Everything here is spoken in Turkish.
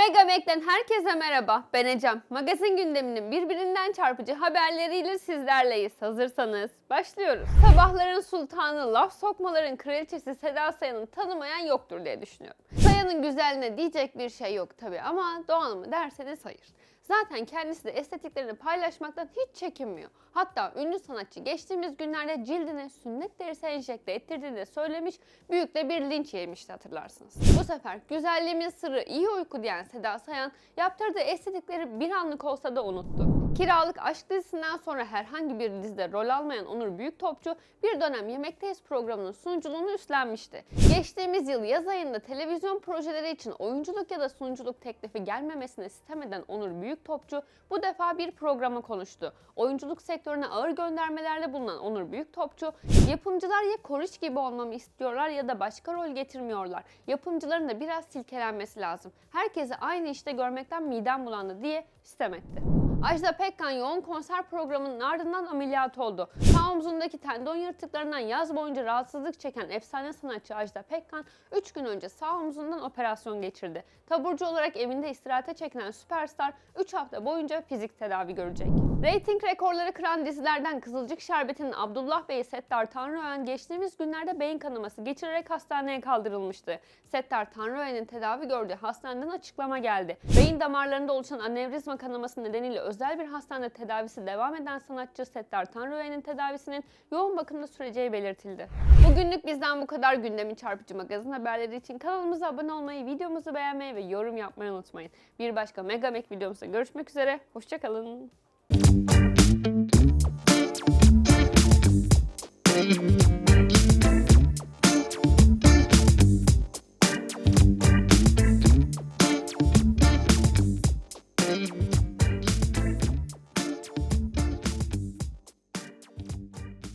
Mega Mac'ten herkese merhaba. Ben Ecem. Magazin gündeminin birbirinden çarpıcı haberleriyle sizlerleyiz. Hazırsanız başlıyoruz. Sabahların sultanı, laf sokmaların kraliçesi Seda Sayan'ı tanımayan yoktur diye düşünüyorum. Sayan'ın güzelliğine diyecek bir şey yok tabii ama doğal mı derseniz hayır. Zaten kendisi de estetiklerini paylaşmaktan hiç çekinmiyor. Hatta ünlü sanatçı geçtiğimiz günlerde cildine sünnet derisi enjekte ettirdiğini de söylemiş, büyük de bir linç yemişti hatırlarsınız. Bu sefer güzelliğimin sırrı iyi uyku diyen Seda Sayan yaptırdığı estetikleri bir anlık olsa da unuttu. Kiralık Aşk dizisinden sonra herhangi bir dizide rol almayan Onur Büyüktopçu bir dönem Yemekteyiz programının sunuculuğunu üstlenmişti. Geçtiğimiz yıl yaz ayında televizyon projeleri için oyunculuk ya da sunuculuk teklifi gelmemesine sitem eden Onur Büyüktopçu bu defa bir programa konuştu. Oyunculuk sektörüne ağır göndermelerde bulunan Onur Büyüktopçu, yapımcılar ya Koriç gibi olmamı istiyorlar ya da başka rol getirmiyorlar. Yapımcıların da biraz silkelenmesi lazım. Herkesi aynı işte görmekten midem bulandı diye sitem etti. Ajda Pekkan yoğun konser programının ardından ameliyat oldu. Sağ omzundaki tendon yırtıklarından yaz boyunca rahatsızlık çeken efsane sanatçı Ajda Pekkan 3 gün önce sağ omzundan operasyon geçirdi. Taburcu olarak evinde istirahate çekilen süperstar 3 hafta boyunca fizik tedavi görecek. Rating rekorları kıran dizilerden Kızılcık Şerbeti'nin Abdullah Bey Settar Tanrıöğen geçtiğimiz günlerde beyin kanaması geçirerek hastaneye kaldırılmıştı. Settar Tanrıöğen'in tedavi gördüğü hastaneden açıklama geldi. Beyin damarlarında oluşan anevrizma kanaması nedeniyle özel bir hastanede tedavisi devam eden sanatçı Settar Tanrıöğen'in tedavisinin yoğun bakımda süreceği belirtildi. Bugünlük bizden bu kadar gündemin çarpıcı magazin haberleri için kanalımıza abone olmayı, videomuzu beğenmeyi ve yorum yapmayı unutmayın. Bir başka Mega Mac videomuzda görüşmek üzere, hoşçakalın.